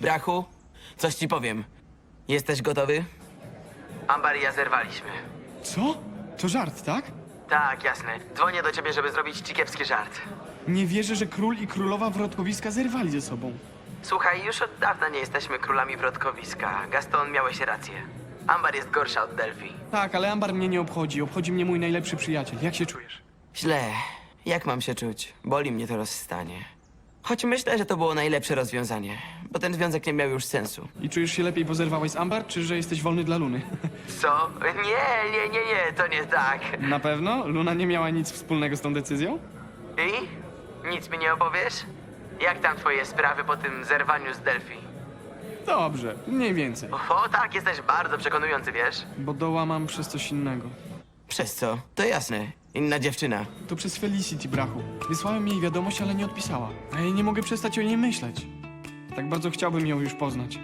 Brachu, coś ci powiem. Jesteś gotowy? Ambar i ja zerwaliśmy. Co? To żart, tak? Tak, jasne. Dzwonię do ciebie, żeby zrobić ci kiepski żart. Nie wierzę, że król i królowa wrotkowiska zerwali ze sobą. Słuchaj, już od dawna nie jesteśmy królami wrotkowiska. Gaston, miałeś rację. Ambar jest gorsza od Delphi. Tak, ale Ambar mnie nie obchodzi. Obchodzi mnie mój najlepszy przyjaciel. Jak się czujesz? Źle. Jak mam się czuć? Boli mnie to rozstanie. Choć myślę, że to było najlepsze rozwiązanie, bo ten związek nie miał już sensu. I czujesz się lepiej, bo zerwałeś z Ambar, czy że jesteś wolny dla Luny? Co? Nie, nie, nie, nie, to nie tak. Na pewno? Luna nie miała nic wspólnego z tą decyzją? I? Nic mi nie opowiesz? Jak tam twoje sprawy po tym zerwaniu z Delphi? Dobrze, mniej więcej. O tak, jesteś bardzo przekonujący, wiesz? Bo dołamam przez coś innego. Przez co? To jasne. Inna dziewczyna. To przez Felicity, brachu. Wysłałem jej wiadomość, ale nie odpisała. A ja nie mogę przestać o niej myśleć. Tak bardzo chciałbym ją już poznać.